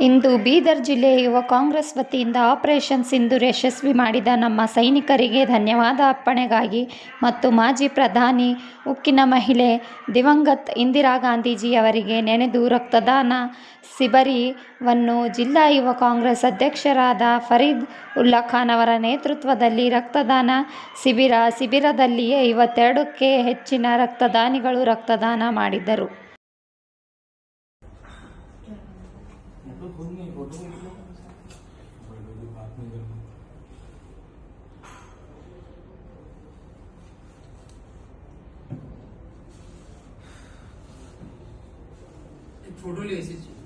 ಇಂದು ಬೀದರ್ ಜಿಲ್ಲೆಯ ಯುವ ಕಾಂಗ್ರೆಸ್ ವತಿಯಿಂದ ಆಪರೇಷನ್ ಸಿಂಧೂರ್ ಯಶಸ್ವಿ ಮಾಡಿದ ನಮ್ಮ ಸೈನಿಕರಿಗೆ ಧನ್ಯವಾದ ಅರ್ಪಣೆಗಾಗಿ ಮತ್ತು ಮಾಜಿ ಪ್ರಧಾನಿ ಉಕ್ಕಿನ ಮಹಿಳೆ ದಿವಂಗತ್ ಇಂದಿರಾ ಗಾಂಧೀಜಿಯವರಿಗೆ ನೆನೆದು ರಕ್ತದಾನ ಶಿಬಿರವನ್ನು ಜಿಲ್ಲಾ ಯುವ ಕಾಂಗ್ರೆಸ್ ಅಧ್ಯಕ್ಷರಾದ ಫರೀದ್ ಉಲ್ಲಾ ಖಾನ್ ಅವರ ನೇತೃತ್ವದಲ್ಲಿ ರಕ್ತದಾನ ಶಿಬಿರ, ಶಿಬಿರದಲ್ಲಿಯೇ ಇವತ್ತೆರಡಕ್ಕೆ ಹೆಚ್ಚಿನ ರಕ್ತದಾನಿಗಳು ರಕ್ತದಾನ ಮಾಡಿದರು 너 본인이 모르고 있는 모르고 맞는 거. 조를 내시지.